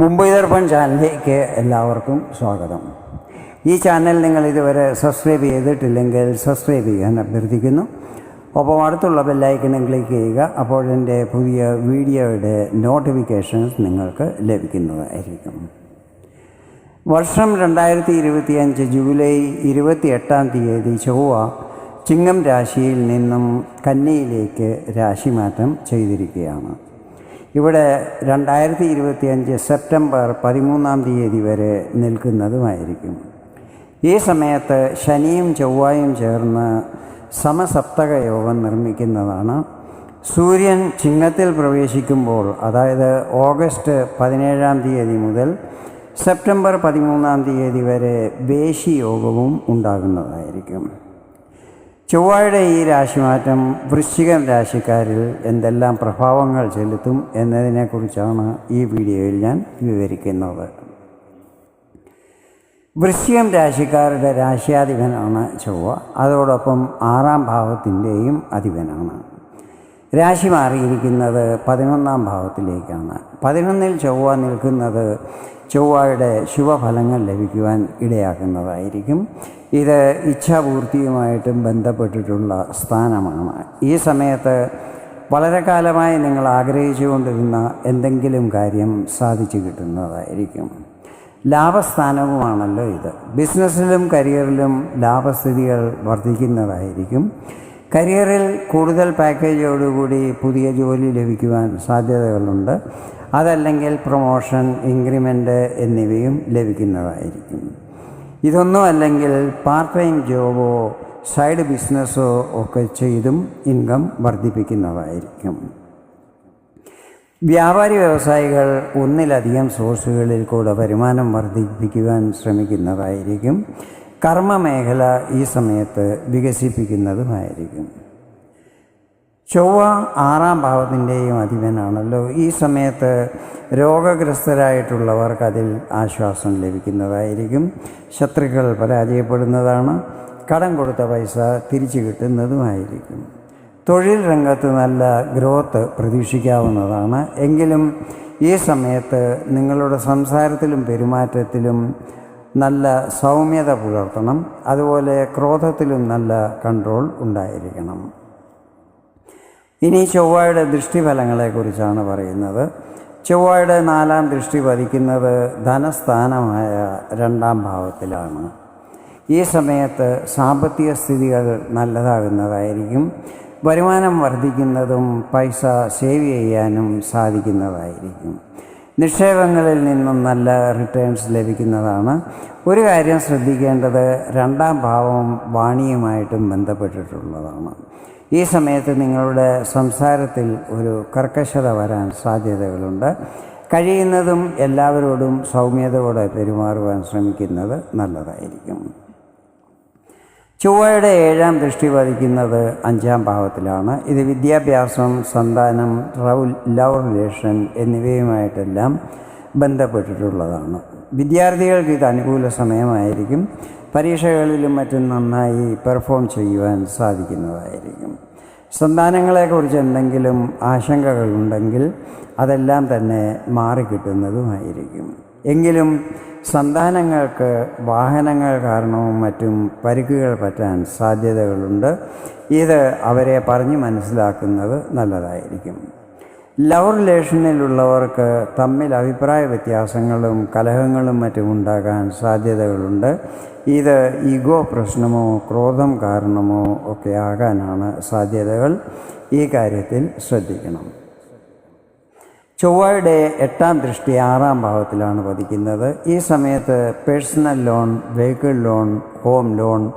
മുംബൈ ദർപ്പൺ ചാനലിലേക്ക് എല്ലാവർക്കും സ്വാഗതം. ഈ ചാനൽ നിങ്ങൾ ഇതുവരെ സബ്സ്ക്രൈബ് ചെയ്തിട്ടില്ലെങ്കിൽ സബ്സ്ക്രൈബ് ചെയ്യാൻ അഭ്യർത്ഥിക്കുന്നു. ഒപ്പം അടുത്തുള്ള ബെല്ലൈക്കണും ക്ലിക്ക് ചെയ്യുക അപ്പോൾ എന്റെ പുതിയ വീഡിയോയുടെ നോട്ടിഫിക്കേഷൻസ് നിങ്ങൾക്ക് ലഭിക്കുന്നതായിരിക്കും. വർഷം രണ്ടായിരത്തി ഇരുപത്തിയഞ്ച് ജൂലൈ ഇരുപത്തി എട്ടാം തീയതി ചൊവ്വ ചിങ്ങം രാശിയിൽ നിന്നും കന്നിയിലേക്ക് രാശിമാറ്റം ചെയ്തിരിക്കുകയാണ്. ഇവിടെ രണ്ടായിരത്തി ഇരുപത്തിയഞ്ച് സെപ്റ്റംബർ പതിമൂന്നാം തീയതി വരെ നിൽക്കുന്നതുമായിരിക്കും. ഈ സമയത്ത് ശനിയും ചൊവ്വായും ചേർന്ന് സമസപ്തക യോഗം നിർമ്മിക്കുന്നതാണ്. സൂര്യൻ ചിഹ്നത്തിൽ പ്രവേശിക്കുമ്പോൾ അതായത് ഓഗസ്റ്റ് പതിനേഴാം തീയതി മുതൽ സെപ്റ്റംബർ പതിമൂന്നാം തീയതി വരെ വേശി യോഗവും ഉണ്ടാകുന്നതായിരിക്കും. ചൊവ്വയുടെ ഈ രാശിമാറ്റം വൃശ്ചികൻ രാശിക്കാരിൽ എന്തെല്ലാം പ്രഭാവങ്ങൾ ചെലുത്തും എന്നതിനെക്കുറിച്ചാണ് ഈ വീഡിയോയിൽ ഞാൻ വിവരിക്കുന്നത്. വൃശ്ചികം രാശിക്കാരുടെ രാശ്യാധിപനാണ് ചൊവ്വ. അതോടൊപ്പം ആറാം ഭാവത്തിന്റെയും അധിപനാണ്. രാശി മാറിയിരിക്കുന്നത് പതിനൊന്നാം ഭാവത്തിലേക്കാണ്. പതിനൊന്നിൽ ചൊവ്വ നിൽക്കുന്നത് ചൊവ്വയുടെ ശുഭഫലങ്ങൾ ലഭിക്കുവാൻ ഇടയാക്കുന്നതായിരിക്കും. ഇത് ഇച്ഛാപൂർത്തിയുമായിട്ടും ബന്ധപ്പെട്ടിട്ടുള്ള സ്ഥാനമാണ്. ഈ സമയത്ത് വളരെ കാലമായി നിങ്ങൾ ആഗ്രഹിച്ചുകൊണ്ടിരുന്ന എന്തെങ്കിലും കാര്യം സാധിച്ചു കിട്ടുന്നതായിരിക്കും. ലാഭസ്ഥാനവുമാണല്ലോ ഇത്. ബിസിനസ്സിലും കരിയറിലും ലാഭസ്ഥിതികൾ വർദ്ധിക്കുന്നതായിരിക്കും. കരിയറിൽ കൂടുതൽ പാക്കേജോടുകൂടി പുതിയ ജോലി ലഭിക്കുവാൻ സാധ്യതകളുണ്ട്. അതല്ലെങ്കിൽ പ്രൊമോഷൻ ഇൻക്രിമെന്റ് എന്നിവയും ലഭിക്കുന്നതായിരിക്കും. ഇതൊന്നും അല്ലെങ്കിൽ പാർട്ട് ടൈം ജോബോ സൈഡ് ബിസിനസ്സോ ഒക്കെ ചെയ്തും ഇൻകം വർദ്ധിപ്പിക്കുന്നതായിരിക്കും. വ്യാപാരി വ്യവസായികൾ ഒന്നിലധികം സോഴ്സുകളിൽ കൂടെ വരുമാനം വർദ്ധിപ്പിക്കുവാൻ ശ്രമിക്കുന്നതായിരിക്കും. കർമ്മമേഖല ഈ സമയത്ത് വികസിപ്പിക്കുന്നതുമായിരിക്കും. ചൊവ്വ ആറാം ഭാവത്തിന്റെയും അധിപനാണല്ലോ. ഈ സമയത്ത് രോഗഗ്രസ്തരായിട്ടുള്ളവർക്ക് അതിൽ ആശ്വാസം ലഭിക്കുന്നതായിരിക്കും. ശത്രുക്കൾ പരാജയപ്പെടുന്നതാണ്. കടം കൊടുത്ത പൈസ തിരിച്ചു കിട്ടുന്നതുമായിരിക്കും. തൊഴിൽ രംഗത്ത് നല്ല ഗ്രോത്ത് പ്രതീക്ഷിക്കാവുന്നതാണ്. എങ്കിലും ഈ സമയത്ത് നിങ്ങളുടെ സംസാരത്തിലും പെരുമാറ്റത്തിലും നല്ല സൗമ്യത പുലർത്തണം അതുപോലെ ക്രോധത്തിലും നല്ല കൺട്രോൾ ഉണ്ടായിരിക്കണം. ഇനി ചൊവ്വയുടെ ദൃഷ്ടിഫലങ്ങളെക്കുറിച്ചാണ് പറയുന്നത്. ചൊവ്വയുടെ നാലാം ദൃഷ്ടി പതിക്കുന്നത് ധനസ്ഥാനമായ രണ്ടാം ഭാവത്തിലാണ്. ഈ സമയത്ത് സാമ്പത്തിക സ്ഥിതികൾ നല്ലതാകുന്നതായിരിക്കും വരുമാനം വർദ്ധിക്കുന്നതും പൈസ സേവ് ചെയ്യാനും സാധിക്കുന്നതായിരിക്കും. നിക്ഷേപങ്ങളിൽ നിന്നും നല്ല റിട്ടേൺസ് ലഭിക്കുന്നതാണ്. ഒരു കാര്യം ശ്രദ്ധിക്കേണ്ടത് രണ്ടാം ഭാവം വാണിയുമായിട്ടും ബന്ധപ്പെട്ടിട്ടുള്ളതാണ്. ഈ സമയത്ത് നിങ്ങളുടെ സംസാരത്തിൽ ഒരു കർക്കശത വരാൻ സാധ്യതകളുണ്ട്. കഴിയുന്നതും എല്ലാവരോടും സൗമ്യതയോടെ പെരുമാറുവാൻ ശ്രമിക്കുന്നത് നല്ലതായിരിക്കും. ചൊവ്വയുടെ ഏഴാം ദൃഷ്ടി പതിക്കുന്നത് അഞ്ചാം ഭാവത്തിലാണ്. ഇത് വിദ്യാഭ്യാസം സന്താനം ലവ് റിലേഷൻ എന്നിവയുമായിട്ടെല്ലാം ബന്ധപ്പെട്ടിട്ടുള്ളതാണ്. വിദ്യാർത്ഥികൾക്ക് ഇത് അനുകൂല സമയമായിരിക്കും. പരീക്ഷകളിലും മറ്റും നന്നായി പെർഫോം ചെയ്യുവാൻ സാധിക്കുന്നതായിരിക്കും. സന്താനങ്ങളെക്കുറിച്ച് എന്തെങ്കിലും ആശങ്കകളുണ്ടെങ്കിൽ അതെല്ലാം തന്നെ മാറിക്കിട്ടുന്നതുമായിരിക്കും. എങ്കിലും സന്താനങ്ങൾക്ക് വാഹനങ്ങൾ കാരണവും മറ്റും പരിക്കുകൾ പറ്റാൻ സാധ്യതകളുണ്ട്. ഇത് അവരെ പറഞ്ഞു മനസ്സിലാക്കുന്നത് നല്ലതായിരിക്കും. ലവ് റിലേഷനിലുള്ളവർക്ക് തമ്മിൽ അഭിപ്രായ വ്യത്യാസങ്ങളും കലഹങ്ങളും മറ്റും ഉണ്ടാകാൻ സാധ്യതകളുണ്ട്. ഇത് ഈഗോ പ്രശ്നമോ ക്രോധം കാരണമോ ഒക്കെ ആകാനാണ് സാധ്യതകൾ. ഈ കാര്യത്തിൽ ശ്രദ്ധിക്കണം. ചൊവ്വയുടെ എട്ടാം ദൃഷ്ടി ആറാം ഭാവത്തിലാണ് പതിക്കുന്നത്. ഈ സമയത്ത് personal loan vehicle loan home loan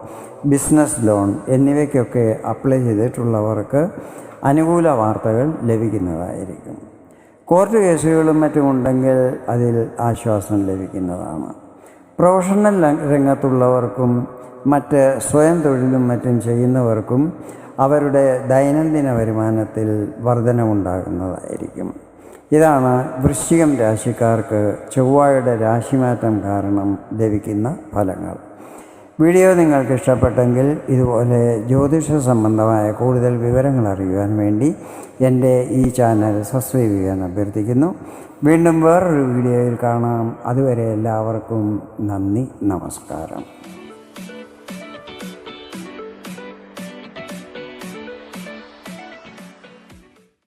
business loan എന്നിവയ്ക്കൊക്കെ apply ചെയ്തിട്ടുള്ളവർക്ക് അനുകൂല വാർത്തകൾ ലഭിക്കുന്നതായിരിക്കും. കോർട്ട് കേസുകളും മറ്റും ഉണ്ടെങ്കിൽ അതിൽ ആശ്വാസം ലഭിക്കുന്നതാണ്. പ്രൊഫഷണൽ രംഗത്തുള്ളവർക്കും മറ്റ് സ്വയം തൊഴിലും മറ്റും ചെയ്യുന്നവർക്കും അവരുടെ ദൈനംദിന വരുമാനത്തിൽ വർധനമുണ്ടാകുന്നതായിരിക്കും ഇതാണ് വൃശ്ചികം രാശിക്കാർക്ക് ചൊവ്വയുടെ രാശിമാറ്റം കാരണം ലഭിക്കുന്ന ഫലങ്ങൾ. വീഡിയോ നിങ്ങൾക്ക് ഇഷ്ടപ്പെട്ടെങ്കിൽ ഇതുപോലെ ജ്യോതിഷ സംബന്ധമായ കൂടുതൽ വിവരങ്ങൾ അറിയുവാൻ വേണ്ടി എന്റെ ഈ ചാനൽ സബ്സ്ക്രൈബ് ചെയ്യാൻ അഭ്യർത്ഥിക്കുന്നു. വീണ്ടും വേറൊരു വീഡിയോയിൽ കാണാം. അതുവരെ എല്ലാവർക്കും നന്ദി നമസ്കാരം.